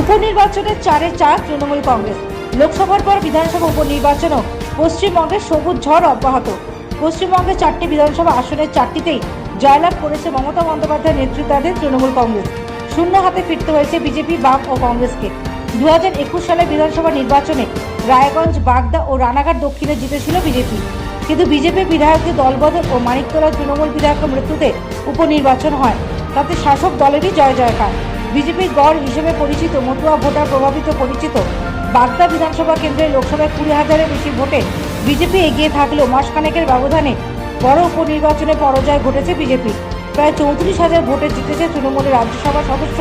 উপনির্বাচনের চারে চার তৃণমূল কংগ্রেস। লোকসভার পর বিধানসভা উপনির্বাচনও পশ্চিমবঙ্গের সবুজ ঝড় অব্যাহত। পশ্চিমবঙ্গে চারটি বিধানসভা আসনের চারটিতেই জয়লাভ করেছে মমতা বন্দ্যোপাধ্যায়ের নেতৃত্বাধীন তৃণমূল কংগ্রেস। শূন্য হাতে ফিরতে হয়েছে বিজেপি, বাম ও কংগ্রেসকে। দু হাজার একুশ সালে বিধানসভা নির্বাচনে রায়গঞ্জ, বাগদা ও রানাঘাট দক্ষিণে জিতেছিল বিজেপি। কিন্তু বিজেপি বিধায়কদের দলবদল ও মানিকতলা তৃণমূল বিধায়কের মৃত্যুতে উপনির্বাচন হয়। তাতে শাসক দলেরই জয় জয়কার। বিজেপির গড় হিসেবে পরিচিত, মতুয়া ভোটার প্রভাবিত, পরিচিত বাগদা বিধানসভা কেন্দ্রে লোকসভায় কুড়ি হাজারের বেশি ভোটে বিজেপি এগিয়ে থাকলেও মাসখানেকের ব্যবধানে বড় উপনির্বাচনে পরাজয় ঘটেছে বিজেপি। প্রায় চৌত্রিশ হাজার ভোটে জিতেছে তৃণমূলের রাজ্যসভা সদস্য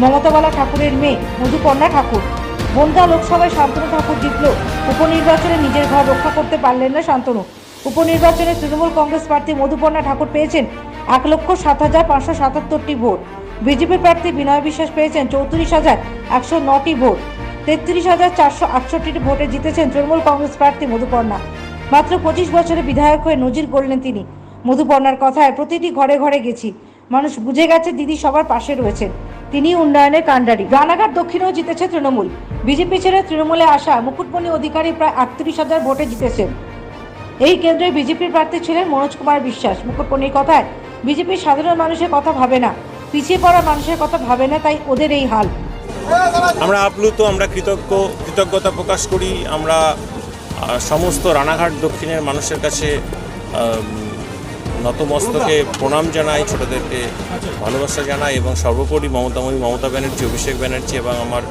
মমতাবালা ঠাকুরের মেয়ে মধুকন্যা ঠাকুর। বনগা লোকসভায় শান্তনু ঠাকুর জিতলেও উপনির্বাচনে নিজের ঘর রক্ষা করতে পারলেন না শান্তনু। উপনির্বাচনে তৃণমূল কংগ্রেস প্রার্থী মধুপর্ণা ঠাকুর পেয়েছেন এক লক্ষ সাত হাজার পাঁচশো সাতাত্তরটি ভোট। বিজেপি প্রার্থী বিনয় বিশ্বাস পেয়েছেন চৌত্রিশ হাজার একশো নটি ভোট। তেত্রিশ হাজার চারশো আটষট্টিটি ভোটে জিতেছেন তৃণমূল কংগ্রেস প্রার্থী মধুপর্ণা। মাত্র পঁচিশ বছরে বিধায়ক হয়ে নজির গড়লেন তিনি। মধুপর্ণার কথায় প্রতিটি ঘরে ঘরে গেছি। মানুষ বুঝে গেছে দিদি সবার পাশে রয়েছেন। তিনি উন্নয়নের কাণ্ডারি। রানাঘাট দক্ষিণেও জিতেছে তৃণমূল। বিজেপি ছেড়ে তৃণমূলে আসা মুকুটমণি অধিকারী প্রায় আটত্রিশ হাজার ভোটে জিতেছেন। এই কেন্দ্রে বিজেপির প্রার্থী ছিলেন মনোজ কুমার বিশ্বাস। মুকুটমণির কথায়, বিজেপির সাধারণ মানুষের কথা ভাবে না। পিছিয়ে পড়া মানুষের কথা ভাবে না, তাই ওদের এই হাল। আমরা আপ্লুত, আমরা কৃতজ্ঞ, কৃতজ্ঞতা প্রকাশ করি। আমরা সমস্ত রানাঘাট দক্ষিণের মানুষের কাছে নতমস্তকে প্রণাম জানাই, ছোটদেরকে ভালোবাসা জানাই এবং সর্বোপরি মমতাময়ী মমতা ব্যানার্জি, অভিষেক ব্যানার্জি এবং আমার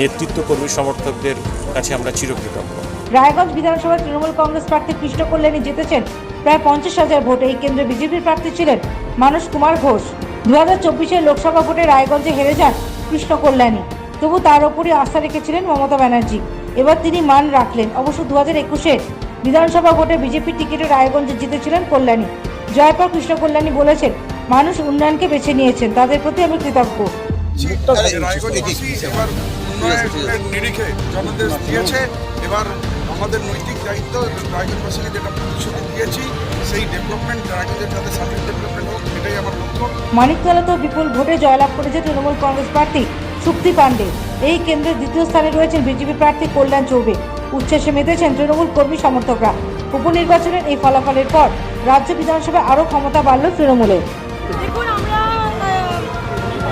নেতৃত্ব কর্মী সমর্থকদের কাছে আমরা চিরকৃতজ্ঞ। রায়গঞ্জ বিধানসভার তৃণমূল কংগ্রেস প্রার্থী কৃষ্ণ কল্যাণী জিতেছেন। প্রায় পঞ্চাশ হাজার ভোটে এই কেন্দ্রে বিজেপির প্রার্থী ছিলেন মানস কুমার ঘোষ। দু হাজার লোকসভা ভোটে রায়গঞ্জে হেরে যান কৃষ্ণ কল্যাণী। তবু তার ওপরই আস্থা রেখেছিলেন মমতা ব্যানার্জি। এবার তিনি মান রাখলেন। অবশ্য দু হাজার একুশের বিধানসভা ভোটে বিজেপির টিকিটে রায়গঞ্জে জিতেছিলেন কল্যাণী। জয়পাল কৃষ্ণ কল্যাণী বলেছেন মানুষ উন্নয়নকে বেছে নিয়েছেন তাদের প্রতি আমি কৃতজ্ঞ। নিরিখে জনাদেশ দিয়েছে এবার আমাদের নৈতিক দায়িত্ব রায়গঞ্জবাসীকে যেটা প্রতিশ্রুতি দিয়েছি সেই ডেভেলপমেন্ট রায়গঞ্জের যাতে সার্ভিস ডেভেলপমেন্ট হোক এটাই আমার লক্ষ্য। মানিকতলাতেও বিপুল ভোটে জয়লাভ করেছে তৃণমূল কংগ্রেস প্রার্থী শুক্তি পাণ্ডে। এই কেন্দ্রের দ্বিতীয় স্থানে রয়েছেন বিজেপি প্রার্থী কল্যাণ চৌবে। উচ্ছ্বাসে মেতেছেন তৃণমূল কর্মী সমর্থকরা। উপনির্বাচনের এই ফলাফলের পর রাজ্য বিধানসভায় আরও ক্ষমতা বাড়ল তৃণমূলের। দেখুন আমরা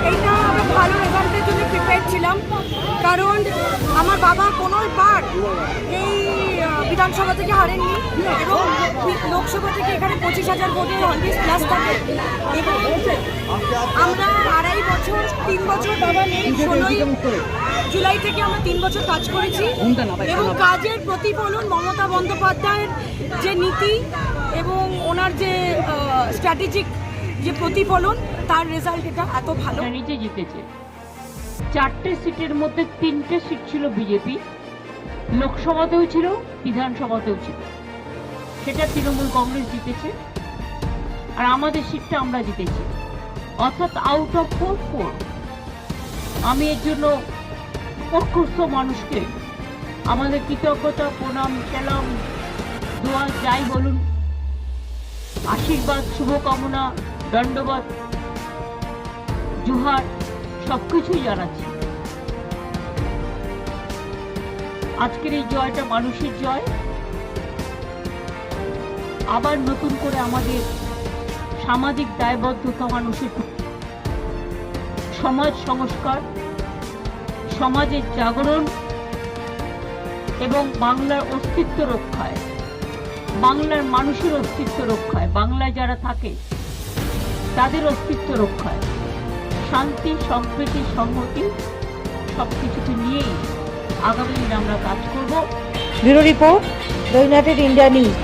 এইটা আমরা ভালো রেজাল্টের জন্য প্রিপেয়ার ছিলাম। কারণ আমার বাবা কোনোবার এই বিধানসভা থেকে হারেননি এবং লোকসভা থেকে এখানে পঁচিশ হাজার ভোটে অলওয়েজ প্লাস থাকে। এবং আমরা আড়াই বছর, তিন বছর বাবা নেই, ষোলোই জুলাই থেকে আমরা তিন বছর কাজ করেছি। এবং কাজের প্রতিফলন মমতা বন্দ্যোপাধ্যায়ের যে নীতি এবং ওনার যে স্ট্র্যাটেজিক যে প্রতিফলন, তার রেজাল্ট এটা এত ভালো। নিজে জিতেছে। চারটে সিটের মধ্যে তিনটে সিট ছিল বিজেপি লোকসভাতেও ছিল, বিধানসভাতেও ছিল। সেটা তৃণমূল কংগ্রেস জিতেছে, আর আমাদের সিটটা আমরা জিতেছি। অর্থাৎ আউট অফ ফোর ফোর আমি এর জন্য প্রকৃষ্ট মানুষকে আমাদের কৃতজ্ঞতা, প্রণাম, সেলাম, দোয়া, যাই বলুন, আশীর্বাদ, শুভকামনা, দণ্ডবাদ, জুহার, সবকিছুই জানাচ্ছি। আজকের এই জয়টা মানুষের জয়। আবার নতুন করে আমাদের সামাজিক দায়বদ্ধতা মানুষের সমাজ সংস্কার, সমাজের জাগরণ এবং বাংলার অস্তিত্ব রক্ষায়, বাংলার মানুষের অস্তিত্ব রক্ষায়, বাংলায় যারা থাকে, তাদের অস্তিত্ব রক্ষায়। শান্তি, সম্প্রীতি সংহতি সব কিছুকে নিয়েই আগামী দিনে আমরা কাজ করব। Bureau report the United India News.